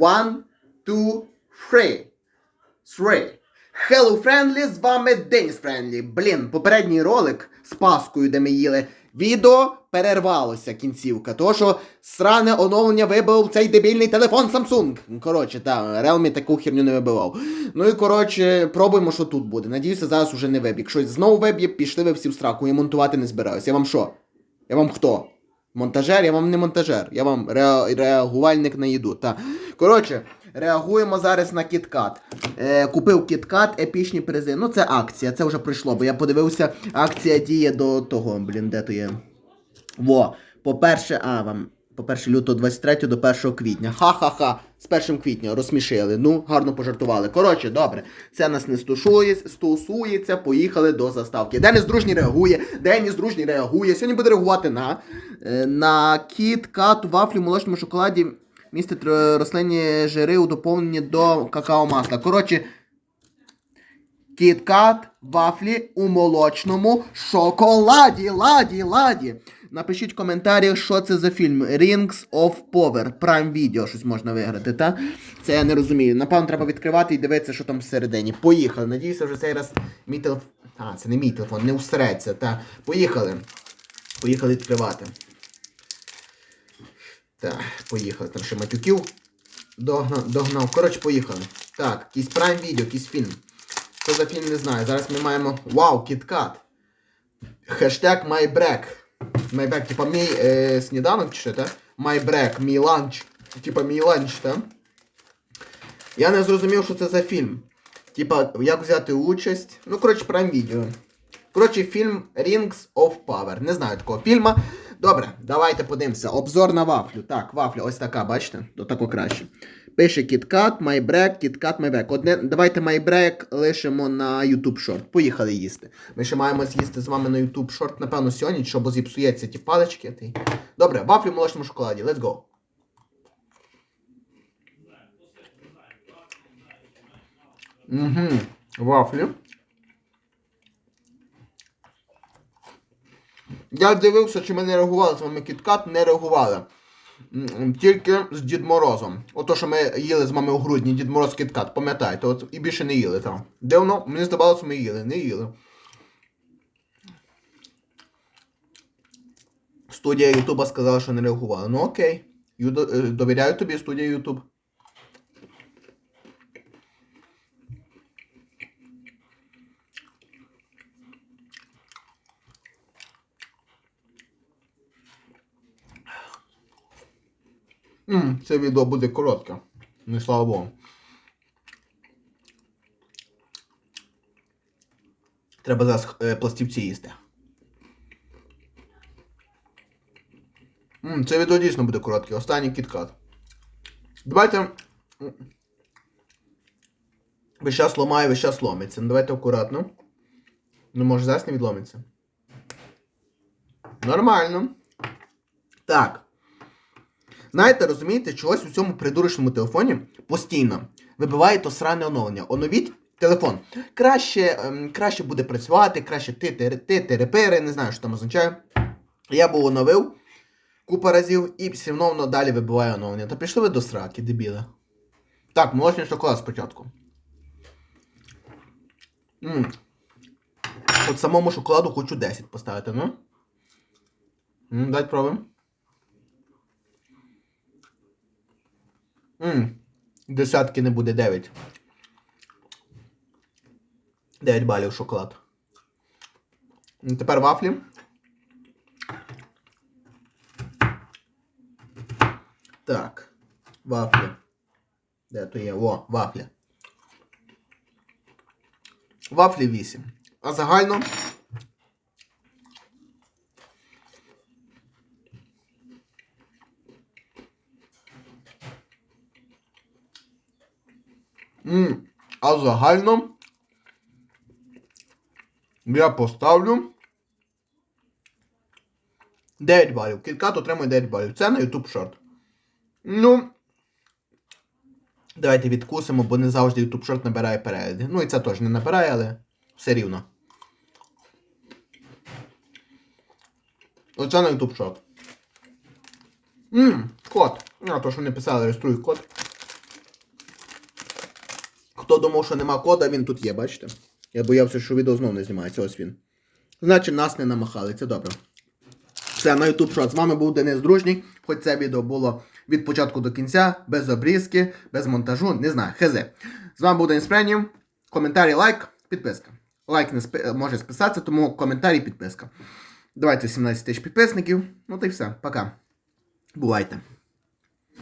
One, two, three. Three. Hello, Friendly, з вами Деніс Френдлі. Блін, попередній ролик з Паскою, де ми їли. Відео перервалося кінцівка, тому що сране оновлення вибив цей дебільний телефон Samsung. Коротше, так, Realme таку херню не вибивав. Ну і коротше, пробуємо, що тут буде. Надіюся, зараз уже не виб'є. Якщо знову виб'є, пішли ви всі в сраку, я монтувати не збираюся. Я вам що? Я вам хто? Монтажер, я вам не монтажер, я вам ре- реагувальник на їду. Та. Коротше, реагуємо зараз на кіткат. Е, купив кіткат, епічні призи. Ну, це акція, це вже пройшло, бо я подивився, акція діє до того, блін, де то є. Во, по-перше, а вам. По-перше, лютого 23 до 1 квітня. Ха-ха-ха. З 1 квітня розсмішили. Ну, гарно пожартували. Коротше, добре. Це нас не стосує, стосується. Поїхали до заставки. Деніс дружній реагує. Деніс дружній реагує. Сьогодні буде реагувати на, е, на кіт, кат, вафлю, молочному шоколаді. Містить рослинні жири у доповненні до какао-масла. Коротше, Кіткат, вафлі у молочному шоколаді. Ладі, ладі. Напишіть в коментарях, що це за фільм. Rings of Power. Prime Video щось можна виграти, та? Це я не розумію. Напевно, треба відкривати і дивитися, що там всередині. Поїхали. Надіюся, вже цей раз мій телефон. А, це не мій телефон, не усереться. Та. Поїхали. Поїхали відкривати. Так, поїхали. Там ще матюків догнав. догнав. Коротше, поїхали. Так, якийсь Prime Video, якийсь фільм. Що за фільм не знаю. Зараз ми маємо. Вау, кіткат. Хештег MyBreak. MyBreak, типа мій е, сніданок чи що, так? MyBreak, мій ланч. Типа мій ланч, так? Я не зрозумів, що це за фільм. Типа, як взяти участь. Ну, коротше, Prime Video. Коротше, фільм Rings of Power. Не знаю такого фільму. Добре, давайте подивимося. Обзор на вафлю. Так, вафля ось така, бачите? То тако краще. Пише KitKat, MyBreak, KitKat, MyBreak. Одне, давайте MyBreak лишимо на YouTube Short. Поїхали їсти. Ми ще маємо з'їсти з вами на YouTube Short, напевно, сьогодні, щоб зіпсується ті палички. Ти. Добре, вафлю в молочному шоколаді. Let's go. Угу. Вафлі. Я дивився, чи ми не реагували з вами кіткат, не реагували. Тільки з Дід Морозом. Ото, що ми їли з мами у грудні, Дід Мороз кіткат, пам'ятаєте, от і більше не їли там. Дивно, мені здавалося, ми їли, не їли. Студія Ютуба сказала, що не реагувала. Ну окей. Е, Довіряю тобі, студія Ютуб. М, Це відео буде коротке. Не слава Богу. Треба зараз е, пластівці їсти. М, Це відео дійсно буде коротке. Останній кіткат. Давайте. Весь час ломає, весь час ломиться. Ну давайте акуратно. Ну може зараз не відломиться. Нормально. Так. Знаєте, розумієте, чогось у цьому придурочному телефоні постійно вибиває то сране оновлення. Оновіть телефон. Краще, ем, краще буде працювати, краще ти, ти, ти, ти, репери, не знаю, що там означає. Я був оновив купа разів і все одно далі вибиває оновлення. Та пішли ви до сраки, дебіли. Так, молочний шоколад спочатку. м От самому шоколаду хочу 10 поставити, ну? м Дать пробуємо. Ммм, десятки не буде 9. 9 балів шоколад. Тепер вафлі. Так. Вафлі. Де то є? О, вафлі. Вафлі 8. А загально. М, А загально я поставлю 9 балів. Кіткат отримує 9 балів. Це на YouTube Short. Ну. Давайте відкусимо, бо не завжди YouTube Short набирає перегляди. Ну і це теж не набирає, але все рівно. Оце на YouTube Short. Ммм, код. А, то, що не писали, реєструю код. Хто думав, що нема кода, він тут є, бачите? Я боявся, що відео знову не знімається. Ось він. Значить, нас не намахали, це добре. Все, на YouTube що, з вами був Денис Дружній. Хоч це відео було від початку до кінця, без обрізки, без монтажу, не знаю, хз. З вами був Денис Пренів. Коментарі, лайк, підписка. Лайк не спи... може списатися, тому коментарі, підписка. Давайте 17 тисяч підписників. Ну та й все, пока. Бувайте.